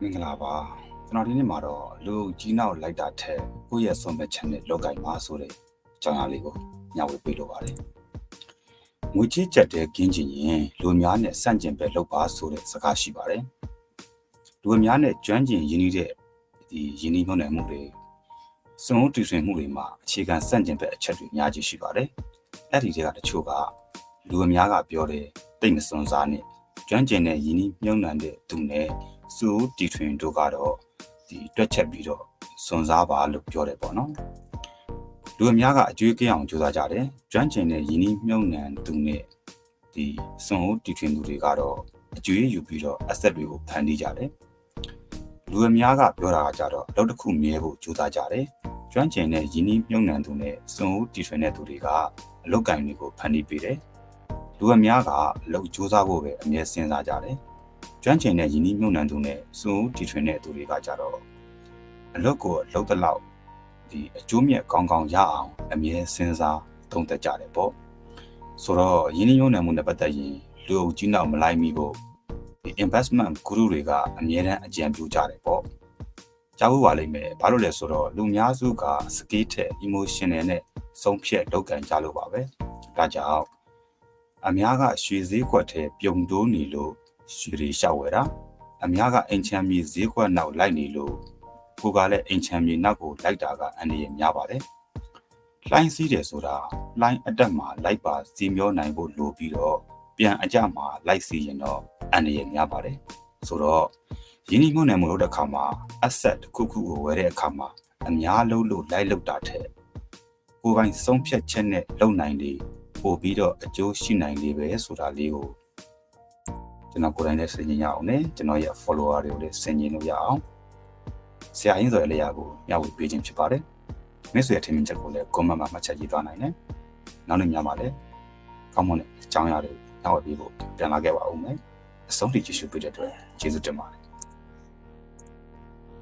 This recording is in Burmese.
မင်္ဂလာပါကျွန်တော်ဒီနေ့မှာတော့လူကြီးနောက်လိုက်တာထက်ကိုယ့်ရဲ့ဆုံးဖြတ်ချက်နဲ့လောက်ကင်ပါဆိုတဲ့အကြောင်းအရာလေးကိုညှဝေပေးလိုပါတယ်ငွေချစ်ချက်တဲ့ကင်းကျင်ရင်လူများနဲ့ဆန့်ကျင်ပဲလုပ်ပါဆိုတဲ့စကားရှိပါတယ်လူအများနဲ့ကျွမ်းကျင်ရင်းနှီးတဲ့ဒီရင်းနှီးမြှုပ်နှံမှုတွေစုံဦးတည်ဆွေမှုတွေမှာအခြေခံဆန့်ကျင်ဘက်အချက်တွေအများကြီးရှိပါတယ်အဲ့ဒီတွေကတချို့ကလူအများကပြောတဲ့တိတ်မစွန်စားနဲ့ ကျွမ်းကျင်တဲ့ရင်းနှီးမြှုပ်နှံတဲ့သူနဲ့စူတီထွင်တို့ကတော့ဒီတွက်ချက်ပြီးတော့စွန်စားပါလို့ပြောတယ်ပေါ့နော်လူအများကအကျွေးကင်းအောင်ကြိုးစားကြတယ်ကျွမ်းကျင်တဲ့ရင်းနှီးမြှုပ်နှံသူနဲ့ဒီစွန်ဦးတီထွင်သူတွေကတော့အကျွေးယူပြီးတော့အဆက်တွေကိုဖန်တီးကြတယ်လူအများကပြောတာကကြတော့အလုပ်တစ်ခုမြဲဖို့ကြိုးစားကြတယ်ကျွမ်းကျင်တဲ့ရင်းနှီးမြှုပ်နှံသူနဲ့စွန်ဦးတီထွင်တဲ့သူတွေကအလုပ်ကံတွေကိုဖန်တီးပေးတယ် လူအများကအလုပ်ကြိုးစားဖို့ပဲအမြဲစဉ်းစားကြတယ်ကျွမ်းကျင်တဲ့ယင်းနှီးမြှုပ်နှံသူနဲ့စွန်ဦးတီထွင်တဲ့သူတွေကကြတော့အလုပ်ကိုအလုပ်တစ်လောက်ဒီအကျိုးမြတ်ကောင်းကောင်းရအောင်အမြဲစဉ်းစားသုံးသပ်ကြတယ်ပေါ့ဆိုတော့ယင်းနှီးမြှုပ်နှံမှုနဲ့ပတ်သက်ရင်လူအုပ်ကြီးနောက်မလိုက်မိဖို့ဒီ investment guru တွေကအမြဲတမ်းအကြံပြုကြတယ်ပေါ့ကြားဖို့ပါလိမ့်မယ်ဘာလို့လဲဆိုတော့လူများစုက skill ထက် emotional နဲ့ဆုံးဖြတ်လုပ်ကံကြလို့ပါပဲဒါကြောင့် အများကရွှေစည်းခွက်ထဲပြုံတိုးနေလို့ရွှေတွေရှောက်ဝယ်တာအများကအိမ်ချမ်းမြေဈေးခွက်နောက်လိုက်နေလို့ကိုကလည်းအိမ်ချမ်းမြေနောက်ကိုလိုက်တာကအန္တရာယ်များပါတယ်လိုင်းစည်းတယ်ဆိုတာလိုင်းအတက်မှာလိုက်ပါစီမျောနိုင်ဖို့လိုပြီးတော့ပြန်အကြမှာလိုက်စီရင်တော့အန္တရာယ်များပါတယ်ဆိုတော့ရင်းနှီးမြှုပ်နှံမှုလုပ်တဲ့အခါမှာ asset တစ်ခုခုကိုဝယ်တဲ့အခါမှာအများလုံးလို့လိုက်လုပ်တာထက်ကိုယ်ပိုင်ဆုံးဖြတ်ချက်နဲ့လုပ်နိုင်လေ ပို့ပြီးတော့အကျိုးရှိနိုင်လေပဲဆိုတာလေးကိုကျွန်တော်ကိုယ်တိုင်လည်းဆင်ခြင်ရအောင်နဲ့ကျွန်တော်ရဲ့ follower တွေကိုလည်းဆင်ခြင်လို့ရအောင်ဆရာရင်းဆိုတဲ့အရာကိုမျှဝေပေးခြင်းဖြစ်ပါတယ်မိတ်ဆွေရဲ့ထင်မြင်ချက်ကိုလည်း comment မှာမှတ်ချက်ရေးသွားနိုင်တယ်နောက်နေ့ညမှာလည်းကောင်းမွန်တဲ့အကြောင်းအရာတွေမျှဝေပေးဖို့ပြန်လာခဲ့ပါဦးမယ်အဆုံးထိကြည့်ရှုပေးတဲ့အတွက်ကျေးဇူးတင်ပါတယ်